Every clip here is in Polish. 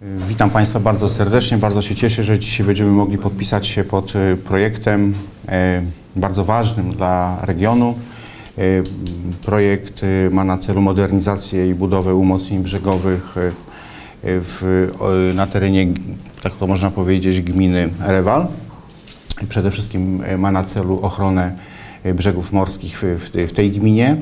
Witam Państwa bardzo serdecznie. Bardzo się cieszę, że dzisiaj będziemy mogli podpisać się pod e, projektem e, bardzo ważnym dla regionu. E, Projekt ma na celu modernizację i budowę umocnień brzegowych w, na terenie, tak to można powiedzieć, gminy Rewal. Przede wszystkim ma na celu ochronę brzegów morskich w, w tej gminie.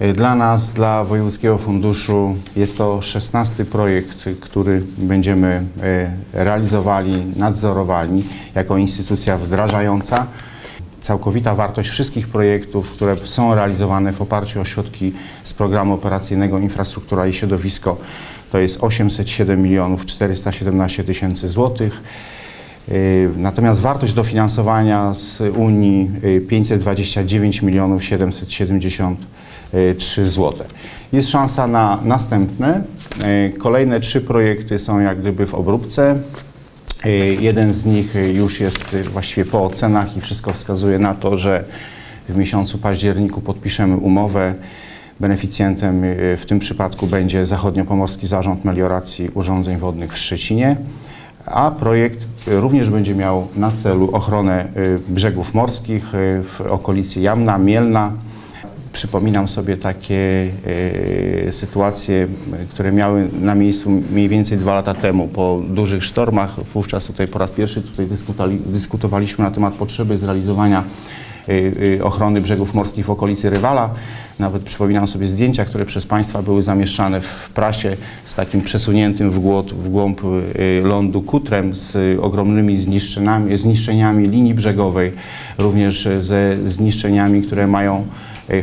E, Dla nas, dla Wojewódzkiego Funduszu jest to 16 projekt, który będziemy e, realizowali, nadzorowali jako instytucja wdrażająca. Całkowita wartość wszystkich projektów, które są realizowane w oparciu o środki z programu operacyjnego Infrastruktura i Środowisko to jest 807 milionów 417 tysięcy złotych. Y, Natomiast wartość dofinansowania z Unii y, 529 milionów 773 zł. Jest szansa na następne. Y, Kolejne trzy projekty są jak gdyby w obróbce. Y, Jeden z nich y, już jest y, właściwie po ocenach i wszystko wskazuje na to, że w miesiącu październiku podpiszemy umowę. Beneficjentem y, w tym przypadku będzie Zachodniopomorski Zarząd Melioracji Urządzeń Wodnych w Szczecinie a projekt y, również będzie miał na celu ochronę y, brzegów morskich y, w okolicy Jamna, Mielna. Przypominam sobie takie y, sytuacje, które miały na miejscu mniej więcej dwa lata temu po dużych sztormach. Wówczas tutaj po raz pierwszy tutaj dyskutowaliśmy na temat potrzeby zrealizowania y, y, ochrony brzegów morskich w okolicy Rywala. Nawet przypominam sobie zdjęcia, które przez Państwa były zamieszczane w prasie z takim przesuniętym w, głąb, w głąb lądu kutrem, z ogromnymi zniszczeniami, zniszczeniami linii brzegowej, również ze zniszczeniami, które mają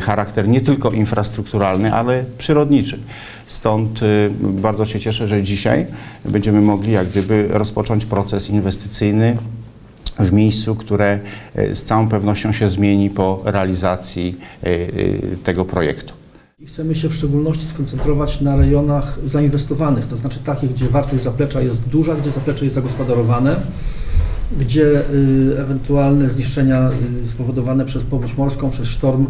charakter nie tylko infrastrukturalny, ale przyrodniczy. Stąd y, bardzo się cieszę, że dzisiaj będziemy mogli jak gdyby rozpocząć proces inwestycyjny w miejscu, które e, z całą pewnością się zmieni po realizacji e, e, tego projektu. Chcemy się w szczególności skoncentrować na rejonach zainwestowanych, to znaczy takich, gdzie wartość zaplecza jest duża, gdzie zaplecze jest zagospodarowane, gdzie y, ewentualne zniszczenia y, spowodowane przez powódź morską, przez sztorm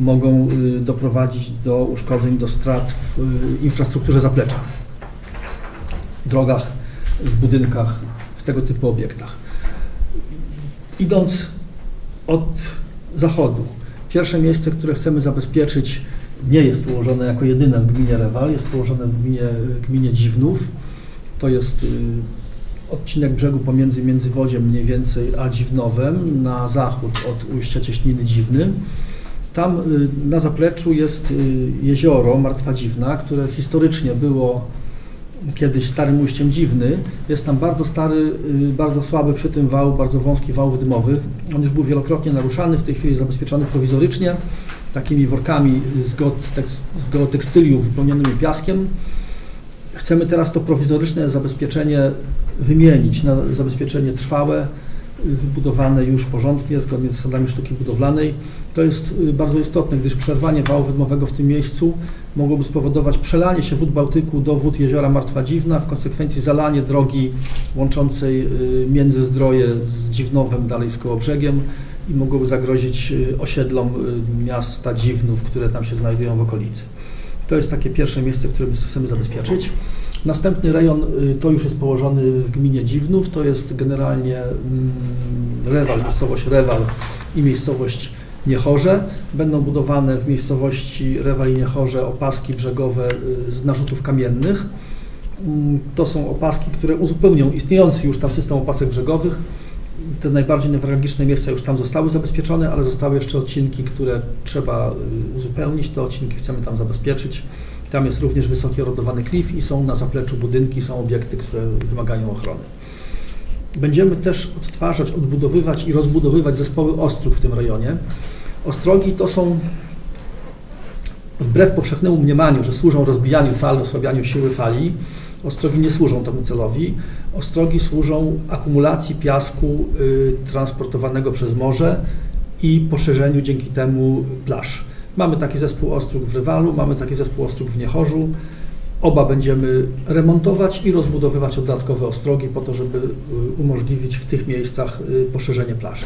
mogą y, doprowadzić do uszkodzeń, do strat w y, infrastrukturze zaplecza, drogach, w budynkach, w tego typu obiektach. Idąc od zachodu, pierwsze miejsce, które chcemy zabezpieczyć, nie jest położone jako jedyne w gminie Rewal, jest położone w gminie, gminie Dziwnów. To jest y, odcinek brzegu pomiędzy Międzywodziem mniej więcej a Dziwnowem na zachód od ujścia Cieśniny Dziwny. Tam y, na zapleczu jest y, jezioro Martwa Dziwna, które historycznie było kiedyś starym ujściem Dziwny. Jest tam bardzo stary, y, bardzo słaby przy tym wał, bardzo wąski wał dymowy. On już był wielokrotnie naruszany, w tej chwili jest zabezpieczony prowizorycznie takimi workami z, geotekst, z geotekstyliów wypełnionymi piaskiem. Chcemy teraz to prowizoryczne zabezpieczenie wymienić na zabezpieczenie trwałe, wybudowane już porządnie, zgodnie z zasadami sztuki budowlanej. To jest y, bardzo istotne, gdyż przerwanie wału wydmowego w tym miejscu mogłoby spowodować przelanie się wód Bałtyku do wód jeziora Martwa Dziwna, w konsekwencji zalanie drogi łączącej y, Międzyzdroje z Dziwnowem, dalej z Kołobrzegiem i mogłoby zagrozić y, osiedlom miasta Dziwnów, które tam się znajdują w okolicy. To jest takie pierwsze miejsce, które my chcemy zabezpieczyć. Następny rejon to już jest położony w gminie Dziwnów, to jest generalnie mm, Rewal, miejscowość Rewal i miejscowość Niechorze. Będą budowane w miejscowości Rewal i Niechorze opaski brzegowe y, z narzutów kamiennych. Mm, To są opaski, które uzupełnią istniejący już tam system opasek brzegowych. Te najbardziej newralgiczne miejsca już tam zostały zabezpieczone, ale zostały jeszcze odcinki, które trzeba y, uzupełnić. Te odcinki chcemy tam zabezpieczyć. Tam jest również wysoki erodowany klif i są na zapleczu budynki, są obiekty, które wymagają ochrony. Będziemy też odtwarzać, odbudowywać i rozbudowywać zespoły ostróg w tym rejonie. Ostrogi to są wbrew powszechnemu mniemaniu, że służą rozbijaniu fal, osłabianiu siły fali, ostrogi nie służą temu celowi. Ostrogi służą akumulacji piasku y, transportowanego przez morze i poszerzeniu dzięki temu plaż. Mamy taki zespół ostróg w Rywalu, mamy taki zespół ostróg w Niechorzu. Oba będziemy remontować i rozbudowywać dodatkowe ostrogi po to, żeby y, umożliwić w tych miejscach y, poszerzenie plaży.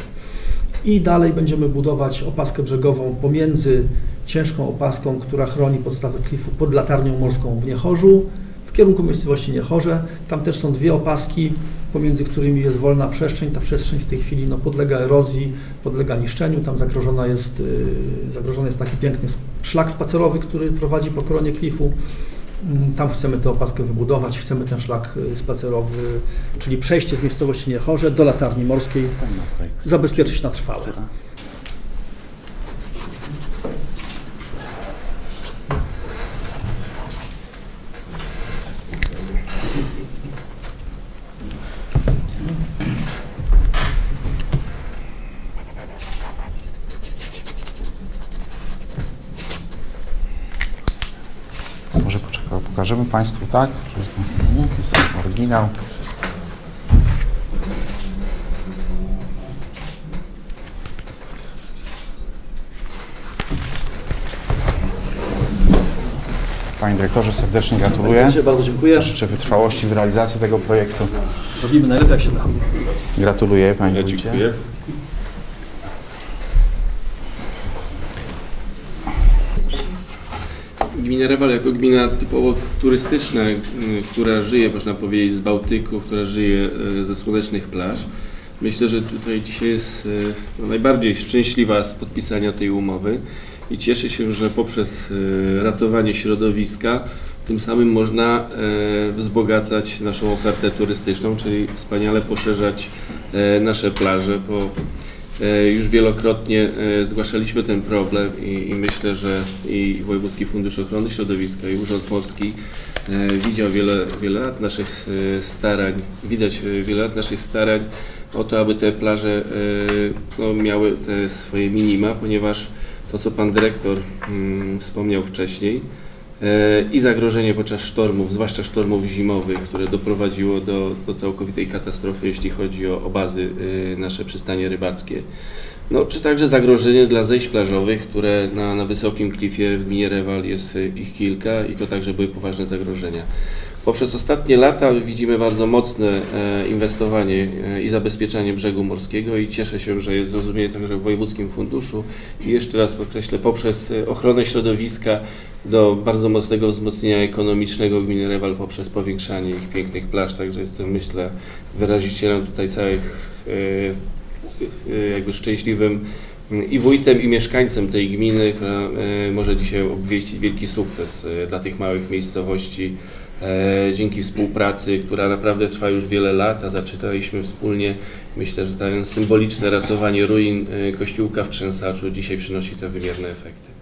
I dalej będziemy budować opaskę brzegową pomiędzy ciężką opaską, która chroni podstawę klifu pod latarnią morską w Niechorzu, w kierunku miejscowości Niechorze. Tam też są dwie opaski, pomiędzy którymi jest wolna przestrzeń. Ta przestrzeń w tej chwili no, podlega erozji, podlega niszczeniu. Tam zagrożona jest, y, zagrożony jest taki piękny szlak spacerowy, który prowadzi po koronie klifu. Mm, Tam chcemy tę opaskę wybudować, chcemy ten szlak y, spacerowy, czyli przejście z miejscowości Niechorze do latarni morskiej zabezpieczyć na trwałe. Może poczekaj, pokażemy Państwu, tak? Jest oryginał. Panie dyrektorze, serdecznie gratuluję. Bardzo dziękuję. Życzę wytrwałości w realizacji tego projektu. Robimy najlepiej jak się da. Gratuluję Panie Ja dziękuję. Gmina Rewal jako gmina typowo turystyczna, y, która żyje, można powiedzieć, z Bałtyku, która żyje y, ze słonecznych plaż. Myślę, że tutaj dzisiaj jest y, no, najbardziej szczęśliwa z podpisania tej umowy i cieszę się, że poprzez ratowanie środowiska tym samym można wzbogacać naszą ofertę turystyczną, czyli wspaniale poszerzać nasze plaże, e, już wielokrotnie e, zgłaszaliśmy ten problem i, i myślę, że i Wojewódzki Fundusz Ochrony Środowiska i Urząd Morski e, widział wiele, wiele lat naszych e, starań, widać e, wiele lat naszych starań o to, aby te plaże e, no, miały te swoje minima, ponieważ to, co Pan Dyrektor mm, wspomniał wcześniej, E, i zagrożenie podczas sztormów, zwłaszcza sztormów zimowych, które doprowadziło do, do całkowitej katastrofy, jeśli chodzi o, o bazy e, nasze przystanie rybackie. No, czy także zagrożenie dla zejść plażowych, które na, na wysokim klifie w gminie Rewal jest e, ich kilka i to także były poważne zagrożenia. Poprzez ostatnie lata widzimy bardzo mocne e, inwestowanie e, i zabezpieczanie brzegu morskiego i cieszę się, że jest zrozumienie także w Wojewódzkim Funduszu. I jeszcze raz podkreślę, poprzez e, ochronę środowiska do bardzo mocnego wzmocnienia ekonomicznego gminy Rewal poprzez powiększanie ich pięknych plaż, także jestem myślę wyrazicielem tutaj całych jakby szczęśliwym mm, i wójtem i mieszkańcem tej gminy, która może dzisiaj obwieścić wielki sukces dla tych małych miejscowości dzięki współpracy, która naprawdę trwa już wiele lat, a zaczynaliśmy wspólnie. Myślę, że to symboliczne ratowanie ruin e, kościółka w Trzęsaczu dzisiaj przynosi te wymierne efekty.